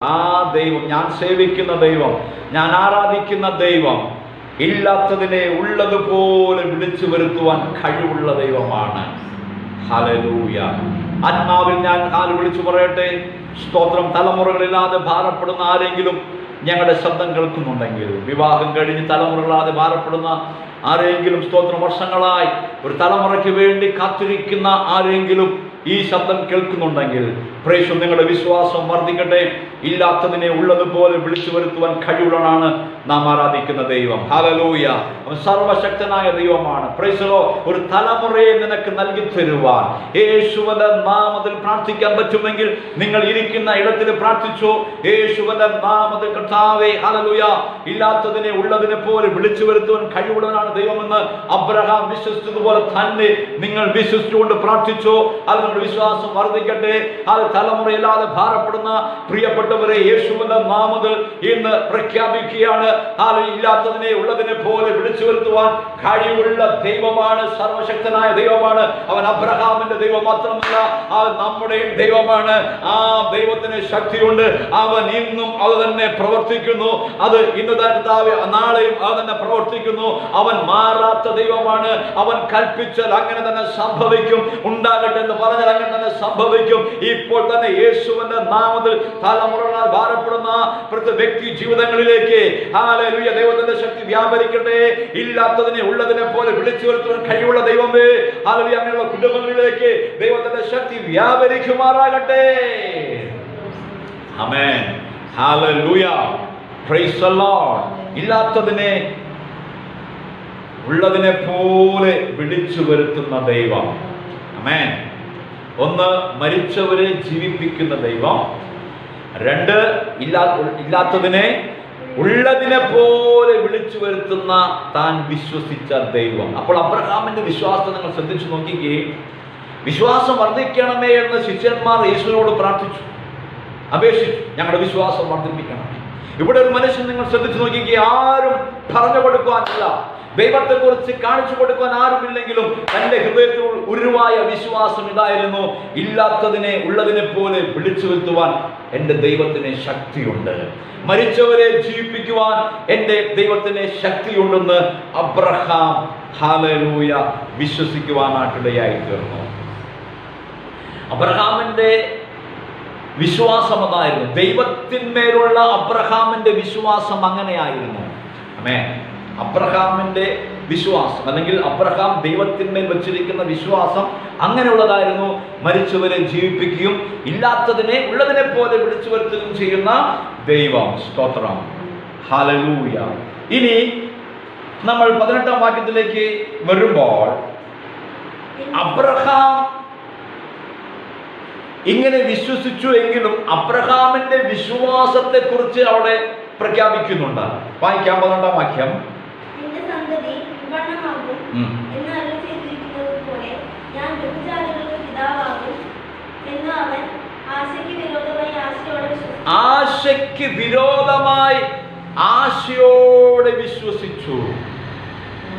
ആ ദൈവം ഞാൻ സേവിക്കുന്ന ദൈവം ഞാൻ ആരാധിക്കുന്ന ദൈവം ഇല്ലാത്തതിനെ ഉള്ളതുപോലെ വിളിച്ചു വരുത്തുവാൻ കഴിവുള്ള ദൈവമാണ്. ഹലലൂയ ആത്മാവിൽ ഞാൻ കാൽ വിളിച്ചു പറയട്ടെ? സ്തോത്രം തലമുറകളില്ലാതെ ഭാരപ്പെടുന്ന ആരെങ്കിലും ഞങ്ങളുടെ ശബ്ദം കേൾക്കുന്നുണ്ടെങ്കിൽ വിവാഹം കഴിഞ്ഞ് തലമുറകളാതെ ഭാരപ്പെടുന്ന ആരെങ്കിലും സ്തോത്രം വർഷങ്ങളായി ഒരു തലമുറയ്ക്ക് വേണ്ടി കാത്തിരിക്കുന്ന ആരെങ്കിലും ഈ ശബ്ദം കേൾക്കുന്നുണ്ടെങ്കിൽ പ്രേക്ഷു നിങ്ങളുടെ വിശ്വാസം വർദ്ധിക്കട്ടെ. ഇല്ലാത്തതിനെ ഉള്ളതുപോലെ വിളിച്ചു വരുത്തുവാൻ കഴിവുള്ളതാണ് നാം ആരാധിക്കുന്ന ദൈവം. ഹലലൂയ സർവശക്തനായ ദൈവമാണ്. പ്രേസലോ ഒരു തലമുറയെ നിനക്ക് നൽകി തരുവാൻ. യേശുവന്റെ നാമത്തിൽ പ്രാർത്ഥിക്കാൻ പറ്റുമെങ്കിൽ നിങ്ങൾ ഇരിക്കുന്ന ഇടത്തിൽ പ്രാർത്ഥിച്ചോ. യേശുവന്റെ നാമത്തിൽ കർത്താവേ ഹലലൂയ ഇല്ലാത്തതിനെ ഉള്ളതിനെ പോലെ വിളിച്ചു വരുത്തുവാൻ കഴിവുള്ളവനാണ് ദൈവമെന്ന് അബ്രഹാം വിശ്വസിച്ചതുപോലെ തന്നെ നിങ്ങൾ വിശ്വസിച്ചുകൊണ്ട് പ്രാർത്ഥിച്ചോ. അത് നിങ്ങളുടെ വിശ്വാസം വർദ്ധിക്കട്ടെ. അത് തലമുറയില്ലാതെ ഭാരപ്പെടുന്ന പ്രിയപ്പെട്ടവരെ യേശുവിന്റെ നാമത്തിൽ ഇന്ന് പ്രഖ്യാപിക്കുകയാണ്. ഇല്ലാത്തതിനെ ഉള്ളതിനെ പോലെ വിളിച്ചു വരുത്തുവാൻ കഴിവുള്ള ദൈവമാണ് സർവശക്തനായ ദൈവമാണ്. അവൻ അബ്രഹാമിന്റെ ദൈവം മാത്രമല്ല അവൻ നമ്മുടെയും ദൈവമാണ്. ആ ദൈവത്തിന് ശക്തിയുണ്ട്. അവൻ ഇന്നും അത് തന്നെ പ്രവർത്തിക്കുന്നു. അത് ഇന്ന് തരത്താവി നാളെയും അത് തന്നെ പ്രവർത്തിക്കുന്നു. അവൻ മാറാത്ത ദൈവമാണ്. അവൻ കൽപ്പിച്ചാൽ അങ്ങനെ തന്നെ സംഭവിക്കും. ഉണ്ടാകട്ടെ എന്ന് പറഞ്ഞാൽ അങ്ങനെ തന്നെ സംഭവിക്കും. ഇപ്പോൾ തന്നെ യേശുവിന്റെ നാമത്തിൽ തലമുറകളാൽ ഭാരപ്പെടുന്ന പ്രത്യേക വ്യക്തി ജീവിതങ്ങളിലേക്ക്. ഹാലലുയ ദൈവത്തിന്റെ ശക്തി വ്യാപരിക്കട്ടെ. ഇല്ലാത്തതിനെ ഉള്ളതിനെ പോലെ വിളിച്ചു വരുത്തുവാൻ കഴിവുള്ള ദൈവമേ. ഹാലലുയ അങ്ങനെയുള്ള കുടുംബങ്ങളിലേക്ക് ദൈവത്തിന്റെ ശക്തി വ്യാപരിക്കുമാറാകട്ടെ. ആമേൻ. ഹാലലൂയ പ്രൈസ് ദി ലോർഡ് ഇല്ലാത്തതിനെ ഉള്ളതിനെ പോലെ വിളിച്ചു വരുത്തുന്ന ദൈവം. ആമേൻ. ഒന്ന് മരിച്ചവരെ ജീവിപ്പിക്കുന്ന ദൈവം. രണ്ട് ഇല്ലാ ഇല്ലാത്തതിനെ ഉള്ളതിനെ പോലെ വിളിച്ചു വരുത്തുന്ന താൻ വിശ്വസിച്ച ദൈവം. അപ്പോൾ അബ്രഹാമിന്റെ വിശ്വാസം നിങ്ങൾ ശ്രദ്ധിച്ചു നോക്കിക്കുകയും വിശ്വാസം വർദ്ധിക്കണമേ എന്ന് ശിഷ്യന്മാർ യേശുവിനോട് പ്രാർത്ഥിച്ചു. അപേക്ഷിച്ചു. ഞങ്ങളുടെ വിശ്വാസം വർദ്ധിപ്പിക്കണമേ ഇവിടെ ഒരു മനുഷ്യൻ നിങ്ങൾ ശ്രദ്ധിച്ചു നോക്കിക്കുക ആരും പറഞ്ഞു കൊടുക്കുവാനില്ല ദൈവത്തെ കുറിച്ച് കാണിച്ചു കൊടുക്കാൻ ആരുമില്ലെങ്കിലും തന്റെ ഹൃദയത്തിൽ ഉരുവായ വിശ്വാസം ഇതായിരുന്നു. ഇല്ലാത്തതിനെ ഉള്ളതിനെ പോലെ വിളിച്ചു വരുത്തുവാൻ എന്റെ ദൈവത്തിന് ശക്തിയുണ്ട്. മരിച്ചവരെ ജീവിപ്പിക്കുവാൻ എന്റെ ദൈവത്തിന് ശക്തിയുണ്ടെന്ന് അബ്രഹാം ഹാലലൂയ വിശ്വസിക്കുവാനായിട്ടിടയായി തീർന്നു അബ്രഹാമിന്റെ വിശ്വാസം അതായിരുന്നു ദൈവത്തിന്മേലുള്ള അബ്രഹാമിന്റെ വിശ്വാസം അങ്ങനെയായിരുന്നു. അമേ അബ്രഹാമിന്റെ വിശ്വാസം അല്ലെങ്കിൽ അബ്രഹാം ദൈവത്തിന്മേൽ വച്ചിരിക്കുന്ന വിശ്വാസം അങ്ങനെയുള്ളതായിരുന്നു. മരിച്ചവരെ ജീവിപ്പിക്കുകയും ഇല്ലാത്തതിനെ ഉള്ളതിനെ പോലെ വിളിച്ചു വരുത്തുകയും ചെയ്യുന്ന ദൈവം. സ്തോത്രം. ഹലലൂയ ഇനി നമ്മൾ പതിനെട്ടാം വാക്യത്തിലേക്ക് വരുമ്പോൾ അബ്രഹാം ഇങ്ങനെ വിശ്വസിച്ചു എങ്കിലും അബ്രഹാമിന്റെ വിശ്വാസത്തെ കുറിച്ച് അവിടെ പ്രഖ്യാപിക്കുന്നുണ്ട്. വായിക്കാം പതിനെട്ടാം വാക്യം. എന്ന് ചെയ്തിരിക്കുന്നത് പോലെ ഞാൻ ബഹുജാതികൾക്ക് പിതാവാകും എന്ന് അവൻ ആശയ്ക്ക് വിരോധമായി ആശയോടെ വിശ്വസിച്ചു. ആശയ്ക്ക് വിരോധമായി ആശയോടെ വിശ്വസിച്ചു.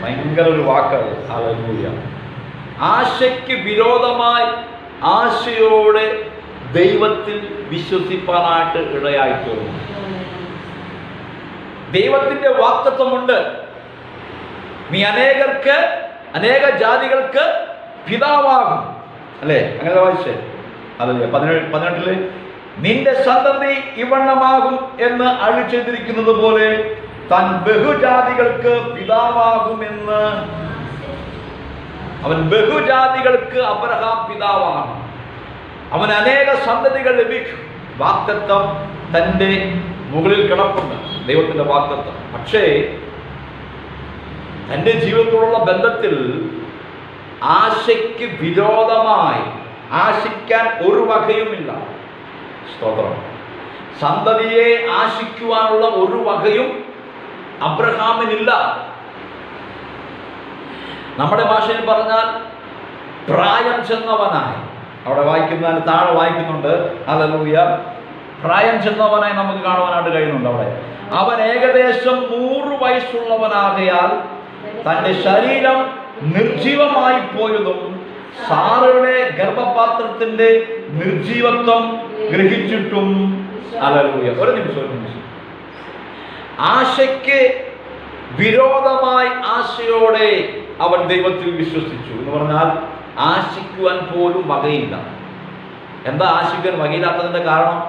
ഭയങ്കര ഒരു വാക്കാണ്. ഹല്ലേലൂയ. ആശയ്ക്ക് വിരോധമായി ആശയോടെ ദൈവത്തിൽ വിശ്വസിപ്പാനായിട്ട് ഇടയായി തീർന്നു ദൈവത്തിന്റെ വാക്തത്വമുണ്ട്. നീ അനേകർക്ക് അനേക ജാതികൾക്ക് പിതാവാകും. അല്ലേ? അങ്ങനെ വായിച്ചേ. അതല്ലേ പതിനേഴ് പതിനെട്ടിൽ നിന്റെ സന്തതി ഇവണ്ണമാകും എന്ന് അഴി ചെയ്തിരിക്കുന്നത് പോലെ താൻ ബഹുജാതികൾക്ക് പിതാവാകുമെന്ന് അവൻ ബഹുജാതികൾക്ക് അബ്രഹാം പിതാവാണ്. അവൻ അനേക സന്തതികൾ ലഭിക്കും. വാക്തത്വം തന്റെ മുകളിൽ കിടപ്പുണ്ട്. ദൈവത്തിന്റെ വാക്തത്വം പക്ഷേ തന്റെ ജീവിതത്തോടുള്ള ബന്ധത്തിൽ ആശയ്ക്ക് വിരോധമായി ആശിക്കാൻ ഒരു വകയുമില്ല. സ്തോത്രം. സന്തതിയെ ആശിക്കുവാനുള്ള ഒരു വകയും അബ്രഹാമിനില്ല. നമ്മുടെ ഭാഷയിൽ പറഞ്ഞാൽ പ്രായം ചെന്നവനായി. അവിടെ വായിക്കുന്നതിന് താഴെ വായിക്കുന്നുണ്ട്. ഹല്ലേലൂയ. പ്രായം ചെന്നവനായി നമുക്ക് കാണുവാനായിട്ട് കഴിയുന്നുണ്ട് അവിടെ. അവൻ ഏകദേശം നൂറ് വയസ്സുള്ളവനാകയാൽ തന്റെ ശരീരം നിർജീവമായി പോയതും സാറയുടെ ഗർഭപാത്രത്തിന്റെ നിർജീവത്വം ഗ്രഹിച്ചിട്ടും ഹല്ലേലൂയ ഒരു നിമിഷം ഒരു നിമിഷം. ആശയ്ക്ക് വിരോധമായി ആശയോടെ അവൻ ദൈവത്തിൽ വിശ്വസിച്ചു എന്ന് പറഞ്ഞാൽ ആശിക്കുവാൻ പോലും വകയില്ല. എന്താ ആശിക്കാൻ വകയില്ലാത്തതിന്റെ കാരണം?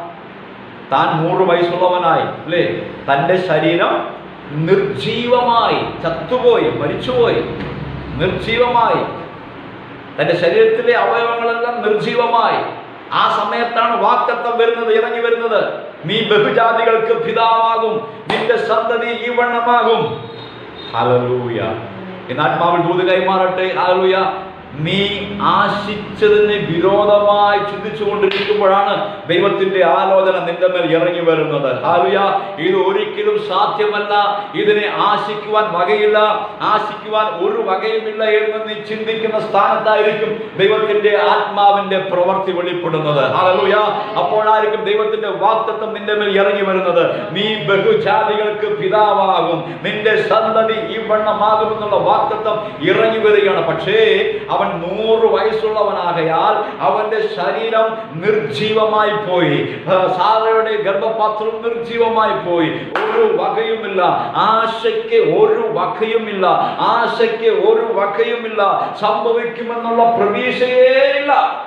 താൻ നൂറ് വയസ്സുള്ളവനായി അല്ലേ? തന്റെ ശരീരം നിർജീവമായി ചത്തുപോയി മരിച്ചുപോയി. നിർജീവമായി. തന്റെ ശരീരത്തിലെ അവയവങ്ങളെല്ലാം നിർജീവമായി. ആ സമയത്താണ് വാക്തത്വം വരുന്നത് ഇറങ്ങി വരുന്നത്. നീ ബഹുജാതികൾക്ക് പിതാവാകും നിന്റെ സന്തതി ഈ വണ്ണമാകും ഹലലൂയ ഇന്ന് ആത്മാവിൽ ദൂത് കൈമാറട്ടെ. ഹലലൂയ നീ ആശിച്ചതിന് വിരോധമായി ചിന്തിച്ചു കൊണ്ടിരിക്കുമ്പോഴാണ് ദൈവത്തിന്റെ ആലോചന നിന്റെ മേൽ ഇറങ്ങി വരുന്നത്. ഹാലുയ ഇത് ഒരിക്കലും സാധ്യമല്ല. ഇതിനെ ആശിക്കുവാൻ വകയില്ല. ആശിക്കുവാൻ ഒരു വകയുമില്ല എന്ന് നീ ചിന്തിക്കുന്ന സ്ഥാനത്തായിരിക്കും ദൈവത്തിന്റെ ആത്മാവിന്റെ പ്രവൃത്തി വെളിപ്പെടുന്നത്. ഹാലുയ അപ്പോഴായിരിക്കും ദൈവത്തിന്റെ വാക്തത്വം നിന്റെ മേൽ ഇറങ്ങി വരുന്നത്. നീ ബഹുജാതികൾക്ക് പിതാവാകും. നിന്റെ സന്തതി ഈ വണ്ണമാകും എന്നുള്ള വാക്തത്വം ഇറങ്ങി വരികയാണ്. പക്ഷേ അവൻ നൂറ് വയസ്സുള്ളവനാകയാൽ അവന്റെ ശരീരം നിർജീവമായി പോയി. സാറയുടെ ഗർഭപാത്രം നിർജീവമായി പോയി. ഒരു വകയുമില്ല. ആശയ്ക്ക് ഒരു വകയുമില്ല. ആശയ്ക്ക് ഒരു വകയുമില്ല. സംഭവിക്കുമെന്നുള്ള പ്രതീക്ഷയേ ഇല്ല.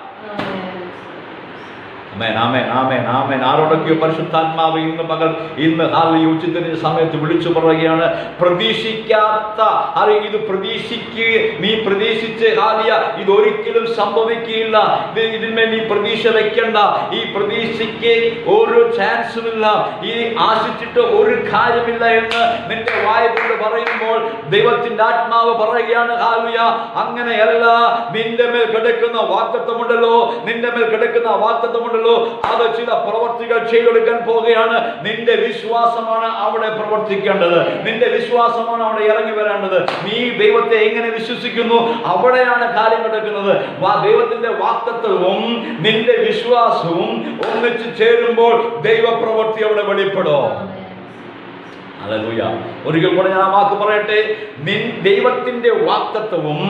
ആരോടൊക്കെയോ പരിശുദ്ധാത്മാവ് ഇന്ന് പകൽ ഇന്ന് ഹാലി ഉച്ചിതന്റെ സമയത്ത് വിളിച്ചു പറയുകയാണ് പ്രതീക്ഷിക്കാത്ത അറി ഇത് പ്രതീക്ഷിക്കുക നീ പ്രതീക്ഷിച്ച് ഹാലിയ ഇത് ഒരിക്കലും സംഭവിക്കുകയില്ല. ഇത് ഇതിന്മേൽ നീ പ്രതീക്ഷ വെക്കണ്ട. ഈ പ്രതീക്ഷയ്ക്ക് ഒരു ചാൻസും ഇല്ല ഈ ആശിച്ചിട്ട് ഒരു കാര്യമില്ല എന്ന് നിന്റെ വായ പറയുമ്പോൾ ദൈവത്തിന്റെ ആത്മാവ് പറയുകയാണ് ഹാലിയ അങ്ങനെയല്ല. നിന്റെ മേൽ കിടക്കുന്ന വാക്തത്വമുണ്ടല്ലോ നിന്റെ മേൽ കിടക്കുന്ന വാക്തത്വമുണ്ടല്ലോ അത് ചില പ്രവർത്തികൾ ചെയ്തെടുക്കാൻ പോവുകയാണ് നിന്റെ വിശ്വാസമാണ് അവിടെ പ്രവർത്തിക്കേണ്ടത്. നിന്റെ വിശ്വാസമാണ് അവിടെ ഇറങ്ങി വരേണ്ടത്. നീ ദൈവത്തെ എങ്ങനെ വിശ്വസിക്കുന്നു? അവിടെയാണ് കാര്യം നടക്കുന്നത് ദൈവത്തിന്റെ വാക്തത്വവും നിന്റെ വിശ്വാസവും ഒന്നിച്ച് ചേരുമ്പോൾ ദൈവപ്രവർത്തി അവിടെ വെളിപ്പെടും. ഒരിക്കൽ കൂടെ ഞാൻ ആ വാക്ക് പറയട്ടെ. നിൻ ദൈവത്തിന്റെ വാക്തത്വവും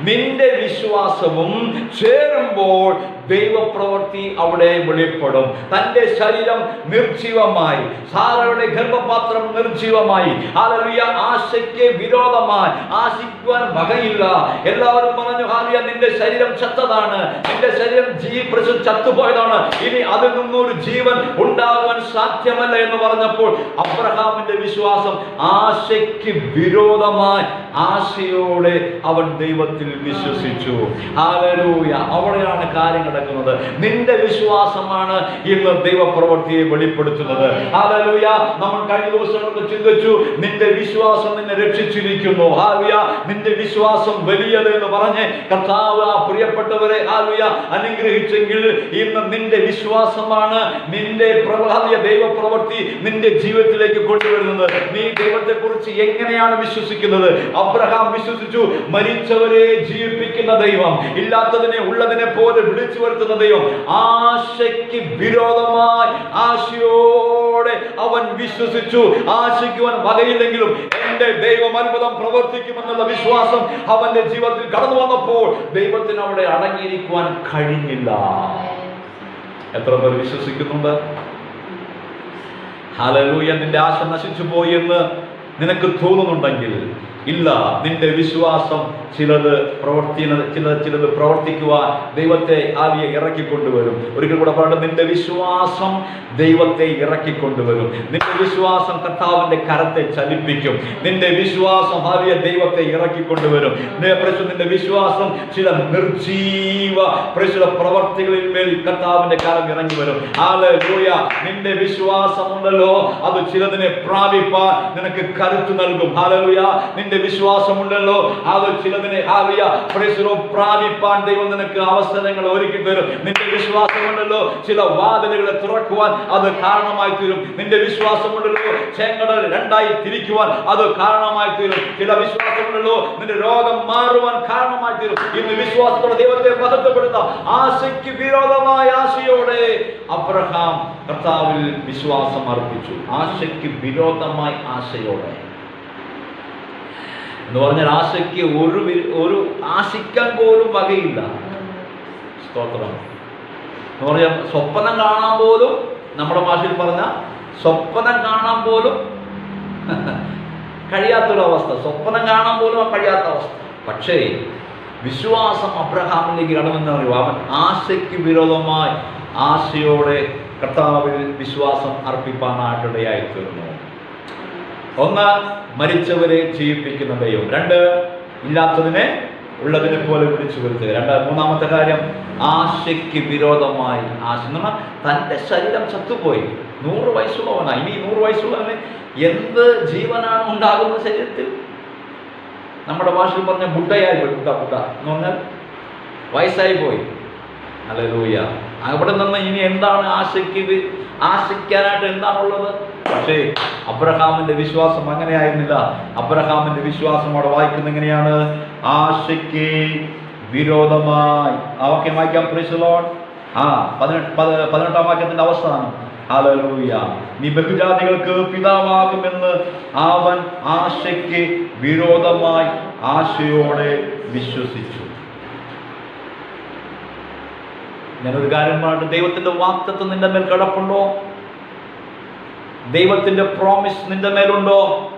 നിന്റെ വിശ്വാസവും ചേരുമ്പോൾ ദൈവപ്രവൃത്തി അവിടെ വെളിപ്പെടും. തന്റെ ശരീരം നിർജീവമായി സാറയുടെ ഗർഭപാത്രം നിർജീവമായി ഹാലലുയ ആശയ്ക്ക് വിരോധമായി. ആശിക്കുവാൻ വകയില്ല. എല്ലാവരും പറഞ്ഞു ഹാലിയ നിന്റെ ശരീരം ചത്തതാണ്. നിന്റെ ശരീരം ജീ പ്രശു ചത്തുപോയതാണ്. ഇനി അതിൽ നിന്നൊരു ജീവൻ ഉണ്ടാകുവാൻ സാധ്യമല്ല എന്ന് പറഞ്ഞപ്പോൾ അബ്രഹാമിന്റെ വിശ്വാസം ആശയ്ക്ക് വിരോധമായി ആശയോടെ അവൻ ദൈവത്തിൽ വിശ്വസിച്ചു. ഹാലലൂയ അവിടെയാണ് കാര്യം കിടക്കുന്നത് നിന്റെ വിശ്വാസമാണ് ഇന്ന് ദൈവപ്രവൃത്തിയെ വെളിപ്പെടുത്തുന്നത്. ഹാലലൂയ നമ്മൾ കഴിഞ്ഞ ദിവസങ്ങളൊക്കെ ചിന്തിച്ചു നിന്റെ വിശ്വാസം നിന്നെ രക്ഷിച്ചിരിക്കുന്നു. ഹാലുയ നിന്റെ വിശ്വാസം വലിയത് എന്ന് പറഞ്ഞ് കർത്താവ് ആ പ്രിയപ്പെട്ടവരെ ഹാലുയ അനുഗ്രഹിച്ചെങ്കിൽ ഇന്ന് നിന്റെ വിശ്വാസമാണ് നിന്റെ പ്രഭാതിയ ദൈവപ്രവൃത്തി നിന്റെ ജീവിതത്തിലേക്ക് കൊണ്ടുവരുന്നത്. നീ ദൈവത്തെ കുറിച്ച് എങ്ങനെയാണ് വിശ്വസിക്കുന്നത്? അബ്രഹാം വിശ്വസിച്ചു മരിച്ചവരെ ജീവിപ്പിക്കുന്ന ദൈവം. ഇല്ലാത്തതിനെ ഉള്ളതിനെ പോലെ വിളിച്ചു വരുത്തുന്ന ദൈവം ആശയ്ക്ക് വിരോധമായി ആശയോടെ അവൻ വിശ്വസിച്ചു. ആശയ്ക്കുവാൻ വകയില്ലെങ്കിലും എന്റെ ദൈവം അത്ഭുതം പ്രവർത്തിക്കുമെന്നുള്ള വിശ്വാസം അവന്റെ ജീവിതത്തിൽ കടന്നു വന്നപ്പോൾ ദൈവത്തിന് അവിടെ അടങ്ങിയിരിക്കുവാൻ കഴിഞ്ഞില്ല. എത്ര പേർ വിശ്വസിക്കുന്നുണ്ട്? ഹലലൂയ നിന്റെ ആശ നശിച്ചു പോയി എന്ന് നിനക്ക് തോന്നുന്നുണ്ടെങ്കിൽ ഇല്ല. നിന്റെ വിശ്വാസം ചിലത് പ്രവർത്തി ചില ചിലത് പ്രവർത്തിക്കുവാൻ ദൈവത്തെ ആവിയെ ഇറക്കിക്കൊണ്ടുവരും. ഒരിക്കൽ കൂടെ പറയട്ടെ നിന്റെ വിശ്വാസം ദൈവത്തെ ഇറക്കിക്കൊണ്ടുവരും. നിന്റെ വിശ്വാസം കർത്താവിന്റെ കരത്തെ ചലിപ്പിക്കും. നിന്റെ വിശ്വാസം ആവിയെ ദൈവത്തെ ഇറക്കിക്കൊണ്ടുവരും. നിന്റെ വിശ്വാസം ചില നിർജീവ പ്രശ്ന പ്രവർത്തികളിൽ മേൽ കർത്താവിന്റെ കരം ഇറങ്ങി വരും ഹല്ലേലൂയ നിന്റെ വിശ്വാസം ഉണ്ടല്ലോ അത് ചിലതിനെ പ്രാപിപ്പാൻ നിനക്ക് കരുത്തു നൽകും. ഹാലലുയ നിന്റെ വിശ്വാസം ഉണ്ടല്ലോ അത് ചിലതിനെ ഹാവിയോ പ്രാപിപ്പാൻ ദൈവം നിനക്ക് അവസരങ്ങൾ ഒരുക്കി തരും. നിന്റെ വിശ്വാസമുണ്ടല്ലോ. ചില വാതിലുകളെ തുറക്കുവാൻ അത് കാരണമായി തീരും. നിന്റെ വിശ്വാസമുണ്ടല്ലോ. ചെങ്ങടൽ രണ്ടായി തിരിക്കുവാൻ അത് കാരണമായി തീരും. ചില വിശ്വാസമുണ്ടല്ലോ. നിന്റെ രോഗം മാറുവാൻ കാരണമായി തീരും. ഇന്ന് വിശ്വാസത്തോടെ ദൈവത്തെ മഹത്വപ്പെടുന്ന ആശയ്ക്ക് വിരോധമായ ആശയോടെ അബ്രഹാം കർത്താവിൽ വിശ്വാസം അർപ്പിച്ചു. ആശയ്ക്ക് വിരോധമായി ആശയോടെ. എന്ന് പറഞ്ഞാൽ ആശയ്ക്ക് ഒരു ഒരു ആശിക്കാൻ പോലും വകയില്ല. സ്തോത്രം. എന്ന് പറഞ്ഞാൽ സ്വപ്നം കാണാൻ പോലും നമ്മുടെ ഭാഷയിൽ പറഞ്ഞ സ്വപ്നം കാണാൻ പോലും കഴിയാത്തൊരവസ്ഥ. സ്വപ്നം കാണാൻ പോലും കഴിയാത്ത അവസ്ഥ പക്ഷേ വിശ്വാസം അബ്രഹാമിലേക്ക് കടമെന്ന് പറയുക അവൻ ആശയ്ക്ക് വിരോധമായി ആശയോടെ കർത്താവിൽ വിശ്വാസം അർപ്പിപ്പാനായിട്ടിടയായി തീർന്നു ഒന്ന് മരിച്ചവരെ ജീവിപ്പിക്കുന്ന ദൈവം. രണ്ട് ഇല്ലാത്തതിനെ ഉള്ളതിനെ പോലെ വിളിച്ചു വരുത്തുക. രണ്ട് മൂന്നാമത്തെ കാര്യം ആശയ്ക്ക് വിരോധമായി ആശ പറഞ്ഞാൽ തന്റെ ശരീരം ചത്തുപോയി. നൂറ് വയസ്സുള്ളവനാ. ഇനി നൂറ് വയസ്സുള്ളവന് എന്ത് ജീവനാണ് ഉണ്ടാകുന്ന ശരീരത്തിൽ? നമ്മുടെ ഭാഷയിൽ പറഞ്ഞ ബുഡയായി പോയി. ബുദ്ധ എന്ന് പറഞ്ഞാൽ വയസ്സായി പോയി. അല്ലെ ലൂയ അവിടെ നിന്ന് ഇനി എന്താണ് ആശയ്ക്ക് ആശിക്കാനായിട്ട് എന്താണുള്ളത്? പക്ഷേ അബ്രഹാമിന്റെ വിശ്വാസം അങ്ങനെയായിരുന്നില്ല. അബ്രഹാമിന്റെ വിശ്വാസം അവിടെ വായിക്കുന്ന എങ്ങനെയാണ്? ആശയ്ക്ക് വിരോധമായി. ആ വാക്യം വായിക്കാം പ്രീശലോൺ ആ പതിനെട്ട് പത- പതിനെട്ടാം വാക്യത്തിന്റെ അവസാനം ഹല്ലേലൂയ നീ ബഹുജാതികൾക്ക് പിതാവാകുമെന്ന് അവൻ ആശയ്ക്ക് വിരോധമായി ആശയോടെ വിശ്വസിച്ചു. ഞാനൊരു കാര്യം പറഞ്ഞിട്ട് ദൈവത്തിന്റെ വാക്തത്വം നിന്റെ മേൽ കിടപ്പുണ്ടോ? ദൈവത്തിന്റെ പ്രോമിസ് നിന്റെ മേലുണ്ടോ?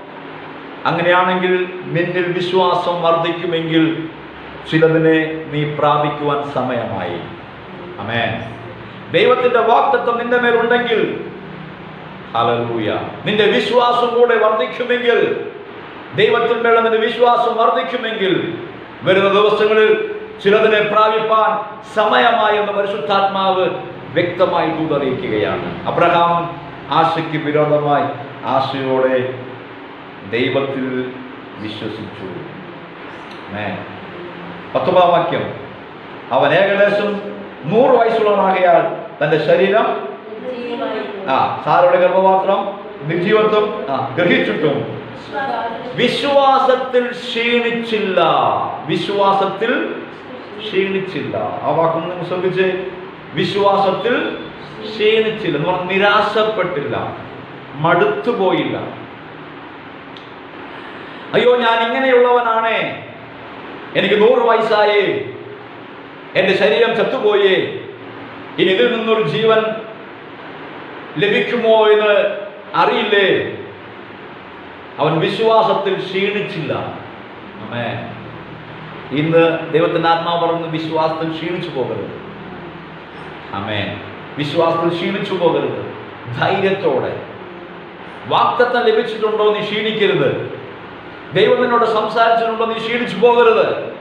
അങ്ങനെയാണെങ്കിൽ നിന്നിൽ വിശ്വാസം വർദ്ധിക്കുമെങ്കിൽ ചിലതിനെ നീ പ്രാപിക്കുവാൻ സമയമായി. അമേ ദൈവത്തിന്റെ വാക്തത്വം നിന്റെ മേലുണ്ടെങ്കിൽ ഹല്ലേലൂയ നിന്റെ വിശ്വാസം കൂടെ വർദ്ധിക്കുമെങ്കിൽ ദൈവത്തിന്മേൽ നിന്റെ വിശ്വാസം വർദ്ധിക്കുമെങ്കിൽ വരുന്ന ദിവസങ്ങളിൽ ചിലതിനെ പ്രാപിപ്പാൻ സമയമായി എന്ന് പരിശുദ്ധാത്മാവ് വ്യക്തമായി ദൂതറിയിക്കുകയാണ്. അബ്രഹാം ആശയ്ക്ക് വിരോധമായി ആശയോടെ ദൈവത്തിൽ വിശ്വസിച്ചു. പത്തൊമ്പതാം വാക്യം. അവൻ ഏകദേശം നൂറ് വയസ്സുള്ളവനാകയാൽ തന്റെ ശരീരം ആ സാറയുടെ ഗർഭപാത്രം നിർജീവത്വം ആ ഗ്രഹിച്ചിട്ടും വിശ്വാസത്തിൽ ക്ഷീണിച്ചില്ല. വിശ്വാസത്തിൽ ക്ഷീണിച്ചില്ല. ആ വാക്കൊന്ന് ശ്രദ്ധിച്ച്. വിശ്വാസത്തിൽ ക്ഷീണിച്ചില്ല എന്ന് പറഞ്ഞാൽ നിരാശപ്പെട്ടില്ല മടുത്തുപോയില്ല. അയ്യോ ഞാൻ ഇങ്ങനെയുള്ളവനാണേ. എനിക്ക് നൂറ് വയസ്സായേ. എന്റെ ശരീരം ചത്തുപോയേ. ഇനി ഇതിൽ നിന്നൊരു ജീവൻ ലഭിക്കുമോ എന്ന് അറിയില്ലേ? അവൻ വിശ്വാസത്തിൽ ക്ഷീണിച്ചില്ല. അമ്മേ ഇന്ന് ദൈവത്തിന്റെ ആത്മാവ് പറഞ്ഞ് വിശ്വാസത്തിൽ ക്ഷീണിച്ചു പോകരുത്. അമേ വിശ്വാസത്തിൽ ക്ഷീണിച്ചു പോകരുത്. ധൈര്യത്തോടെ. വാക്തത്വം ലഭിച്ചിട്ടുണ്ടോ നീ ക്ഷീണിക്കരുത്. ദൈവം നിന്നോട് സംസാരിച്ചിട്ടുണ്ടോ നീ ക്ഷീണിച്ചു പോകരുത്.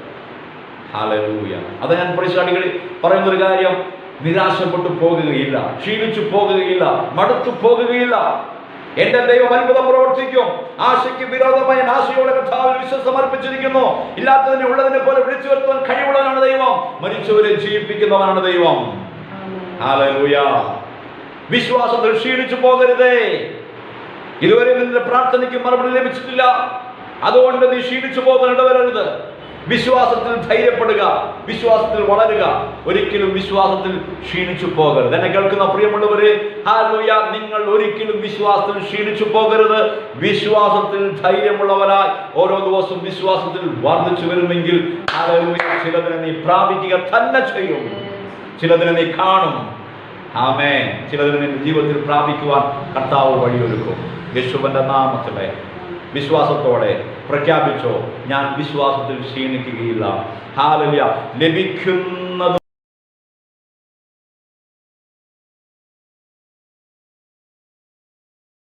അത് ഞാൻ അടിക്കടി പറയുന്ന ഒരു കാര്യം നിരാശപ്പെട്ടു പോകുകയില്ല ക്ഷീണിച്ചു പോകുകയില്ല മടുത്തു പോകുകയില്ല. എന്റെ ദൈവം അത്ഭുതം പ്രവർത്തിക്കും. ആശയ്ക്ക് വിരോധമായ ആശയോടെ കർത്താവിൽ വിശ്വസം സമർപ്പിച്ചിരിക്കുന്നു ഇല്ലാത്തതിനെ ഉള്ളതിനെ പോലെ വിളിച്ചു വരുത്തുവാൻ കഴിവുള്ളവനാണ് ദൈവം. മരിച്ചവരെ ജീവിപ്പിക്കുന്നവനാണ് ദൈവം. വിശ്വാസത്തിൽ ക്ഷീണിച്ചു പോകരുതേ. ഇതുവരെ നിന്റെ പ്രാർത്ഥനയ്ക്ക് മറുപടി ലഭിച്ചിട്ടില്ല. അതുകൊണ്ട് നീ ക്ഷീണിച്ചു പോകാൻ ഇടവരരുത്. വിശ്വാസത്തിൽ ധൈര്യപ്പെടുക വിശ്വാസത്തിൽ വളരുക. ഒരിക്കലും വിശ്വാസത്തിൽ ക്ഷീണിച്ചു പോകരുത്. എന്നെ കേൾക്കുന്ന പ്രിയമുള്ളവരെ ഹാലൂയ നിങ്ങൾ ഒരിക്കലും വിശ്വാസത്തിൽ ക്ഷീണിച്ചു പോകരുത്. വിശ്വാസത്തിൽ ധൈര്യമുള്ളവരായി ഓരോ ദിവസവും വിശ്വാസത്തിൽ വർദ്ധിച്ചു വരുമെങ്കിൽ ചിലതിനെ നീ പ്രാപിക്കുക തന്നെ ചെയ്യും. ചിലതിനെ നീ കാണും. ആമേ ചിലതിനെ നിന്റെ ജീവിതത്തിൽ പ്രാപിക്കുവാൻ കർത്താവ് വഴിയൊരുക്കും. യേശുവിന്റെ നാമത്തിലെ വിശ്വാസത്തോടെ പ്രഖ്യാപിച്ചോ ഞാൻ വിശ്വാസത്തിൽ ക്ഷീണിക്കുകയില്ല. ഹാലല്യ. ലഭിക്കുന്ന